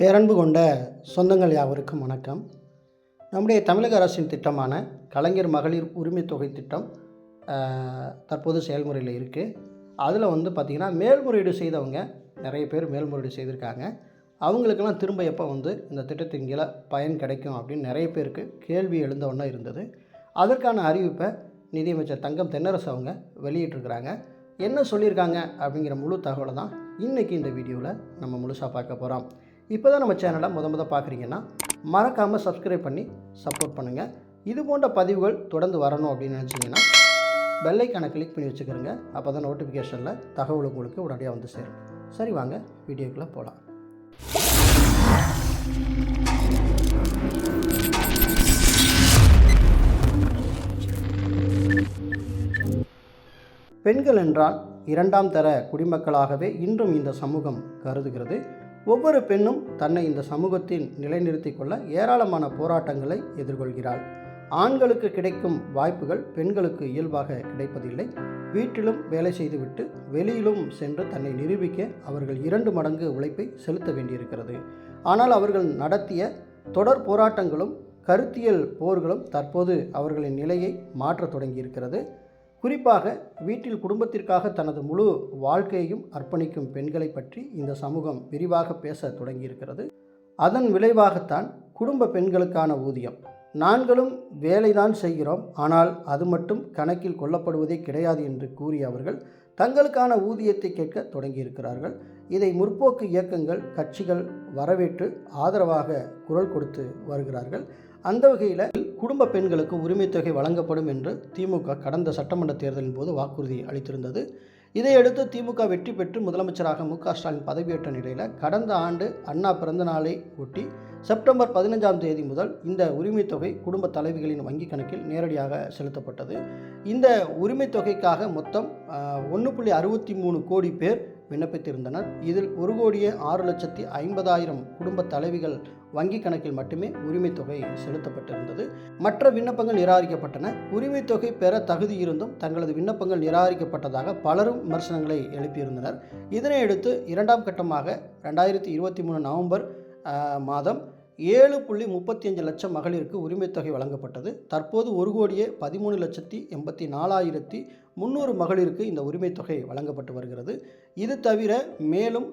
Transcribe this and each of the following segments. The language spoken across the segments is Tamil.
பேரன்பு கொண்ட சொந்தங்கள் யாவருக்கும் வணக்கம். நம்முடைய தமிழக அரசின் திட்டமான கலைஞர் மகளிர் உரிமை தொகை திட்டம் தற்போது செயல்முறையில் இருக்குது அதில் வந்து பார்த்திங்கன்னா மேல்முறையீடு செய்தவங்க நிறைய பேர் மேல்முறையீடு செய்திருக்காங்க. அவங்களுக்கெல்லாம் திரும்ப எப்போ வந்து இந்த திட்டத்தின் கீழே பயன் கிடைக்கும் அப்படின்னு நிறைய பேருக்கு கேள்வி எழுந்தவொன்னே இருந்தது. அதற்கான அறிவிப்பை நிதியமைச்சர் தங்கம் தென்னரசு அவங்க வெளியிட்டிருக்கிறாங்க. என்ன சொல்லியிருக்காங்க அப்படிங்கிற முழு தகவலை தான் இன்றைக்கி இந்த வீடியோவில் நம்ம முழுசாக பார்க்க போகிறோம் இப்போ தான் நம்ம சேனலை முத முத பார்க்குறீங்கன்னா மறக்காமல் சப்ஸ்கிரைப் பண்ணி சப்போர்ட் பண்ணுங்கள் இது போன்ற பதிவுகள் தொடர்ந்து வரணும் அப்படின்னு நினச்சிங்கன்னா பெல்லைக்கான கிளிக் பண்ணி வச்சுக்கிறோங்க அப்போ தான் நோட்டிஃபிகேஷனில் தகவல் உங்களுக்கு உடனடியாக வந்து சேரும். சரி வாங்க வீடியோக்குள்ளே போகலாம் பெண்கள் என்றால் இரண்டாம் தர குடிமக்களாகவே இன்றும் இந்த சமூகம் கருதுகிறது. ஒவ்வொரு பெண்ணும் தன்னை இந்த சமூகத்தில் நிலைநிறுத்திக் கொள்ள ஏராளமான போராட்டங்களை எதிர்கொள்கிறாள். ஆண்களுக்கு கிடைக்கும் வாய்ப்புகள் பெண்களுக்கு இயல்பாக கிடைப்பதில்லை. வீட்டிலும் வேலை செய்துவிட்டு வெளியிலும் சென்று தன்னை நிரூபிக்க அவர்கள் இரண்டு மடங்கு உழைப்பை செலுத்த வேண்டியிருக்கிறது. ஆனால் அவர்கள் நடத்திய தொடர் போராட்டங்களும் கருத்தியல் போர்களும் தற்போது அவர்களின் நிலையை மாற்றத் தொடங்கியிருக்கிறது. குறிப்பாக வீட்டில் குடும்பத்திற்காக தனது முழு வாழ்க்கையையும் அர்ப்பணிக்கும் பெண்களை பற்றி இந்த சமூகம் விரிவாக பேச தொடங்கியிருக்கிறது. அதன் விளைவாகத்தான் குடும்ப பெண்களுக்கான ஊதியம். நாங்களும் வேலைதான் செய்கிறோம். ஆனால் அது மட்டும் கணக்கில் கொள்ளப்படுவதே கிடையாது என்று கூறிய அவர்கள் தங்களுக்கான ஊதியத்தை கேட்க தொடங்கியிருக்கிறார்கள். இதை முற்போக்கு இயக்கங்கள் கட்சிகள் வரவேற்று ஆதரவாக குரல் கொடுத்து வருகிறார்கள். அந்த வகையில் குடும்ப பெண்களுக்கு உரிமைத்தொகை வழங்கப்படும் என்று திமுக கடந்த சட்டமன்ற தேர்தலின் போது வாக்குறுதி அளித்திருந்தது. இதையடுத்து திமுக வெற்றி பெற்று முதலமைச்சராக மு ஸ்டாலின் பதவியேற்ற நிலையில் கடந்த ஆண்டு அண்ணா பிறந்த நாளை ஒட்டி செப்டம்பர் பதினஞ்சாம் தேதி முதல் இந்த உரிமைத்தொகை குடும்ப தலைவிகளின் வங்கிக் கணக்கில் நேரடியாக செலுத்தப்பட்டது. இந்த உரிமைத்தொகைக்காக மொத்தம் ஒன்று புள்ளி அறுபத்தி மூணு கோடி பேர் விண்ணப்பித்திருந்தனர். இதில் ஒரு கோடியே ஆறு லட்சத்தி ஐம்பதாயிரம் குடும்ப தலைவிகள் வங்கி கணக்கில் மட்டுமே உரிமை தொகை செலுத்தப்பட்டிருந்தது. மற்ற விண்ணப்பங்கள் நிராகரிக்கப்பட்டன. உரிமை தொகை பெற தகுதி இருந்தும் தங்களது விண்ணப்பங்கள் நிராகரிக்கப்பட்டதாக பலரும் விமர்சனங்களை எழுப்பியிருந்தனர். இதனையடுத்து இரண்டாம் கட்டமாக ரெண்டாயிரத்தி இருபத்தி மூணு நவம்பர் மாதம் ஏழு புள்ளி முப்பத்தி அஞ்சு லட்சம் மகளிருக்கு உரிமைத்தொகை வழங்கப்பட்டது. தற்போது ஒரு கோடியே பதிமூணு லட்சத்தி எண்பத்தி நாலாயிரத்தி முந்நூறு மகளிருக்கு இந்த உரிமைத்தொகை வழங்கப்பட்டு வருகிறது. இது தவிர மேலும்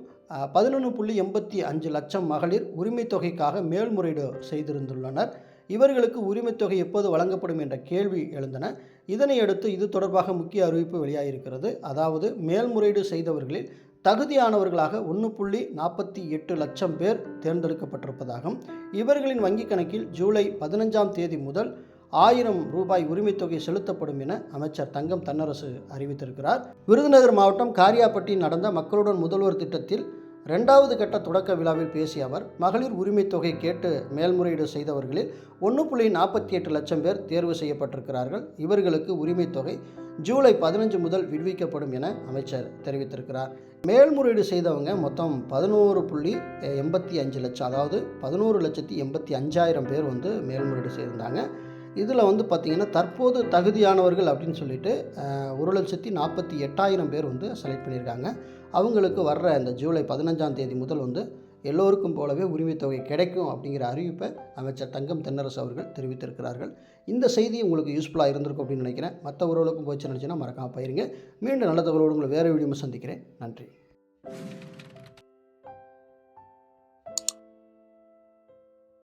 பதினொன்று புள்ளி எண்பத்தி அஞ்சு லட்சம் மகளிர் உரிமைத்தொகைக்காக மேல்முறையீடு செய்திருந்துள்ளனர். இவர்களுக்கு உரிமைத்தொகை எப்போது வழங்கப்படும் என்ற கேள்வி எழுந்தன. இதனையடுத்து இது தொடர்பாக முக்கிய அறிவிப்பு வெளியாகியிருக்கிறது. அதாவது மேல்முறையீடு செய்தவர்களில் தகுதியானவர்களாக ஒன்று புள்ளி நாற்பத்தி எட்டு லட்சம் பேர் தேர்ந்தெடுக்கப்பட்டிருப்பதாகவும் இவர்களின் வங்கிக் கணக்கில் ஜூலை பதினஞ்சாம் தேதி முதல் ஆயிரம் ரூபாய் உரிமைத் தொகை செலுத்தப்படும் என அமைச்சர் தங்கம் தன்னரசு அறிவித்திருக்கிறார். விருதுநகர் மாவட்டம் காரியாப்பட்டியில் நடந்த மக்களுடன் முதல்வர் திட்டத்தில் ரெண்டாவது கட்ட தொடக்க விழாவில் பேசிய அவர் மகளிர் உரிமைத் தொகை கேட்டு மேல்முறையீடு செய்தவர்களில் ஒன்று புள்ளி நாற்பத்தி எட்டு லட்சம் பேர் தேர்வு செய்யப்பட்டிருக்கிறார்கள். இவர்களுக்கு உரிமைத் தொகை ஜூலை பதினஞ்சு முதல் விடுவிக்கப்படும் என அமைச்சர் தெரிவித்திருக்கிறார். மேல்முறையீடு செய்தவங்க மொத்தம் பதினோரு புள்ளி எண்பத்தி அஞ்சு லட்சம் அதாவது பதினோரு லட்சத்தி எண்பத்தி அஞ்சாயிரம் பேர் வந்து மேல்முறையீடு செய்திருந்தாங்க. இதில் வந்து பார்த்திங்கன்னா தற்போது தகுதியானவர்கள் அப்படின்னு சொல்லிட்டு ஒரு லட்சத்தி நாற்பத்தி எட்டாயிரம் பேர் வந்து செலக்ட் பண்ணியிருக்காங்க. அவங்களுக்கு வர்ற இந்த ஜூலை பதினஞ்சாம் தேதி முதல் வந்து எல்லோருக்கும் போலவே உரிமைத்தொகை கிடைக்கும் அப்படிங்கிற அறிவிப்பை அமைச்சர் தங்கம் தென்னரசு அவர்கள் தெரிவித்திருக்கிறார்கள். இந்த செய்தி உங்களுக்கு யூஸ்ஃபுல்லாக இருந்திருக்கும் அப்படின்னு நினைக்கிறேன். மற்ற உறவுகளுக்கும் போச்சு நினச்சின்னா மறக்காமல் போயிருங்க. மீண்டும் நல்ல தகவலோடு உங்களை வேறு வீடியோ சந்திக்கிறேன். நன்றி.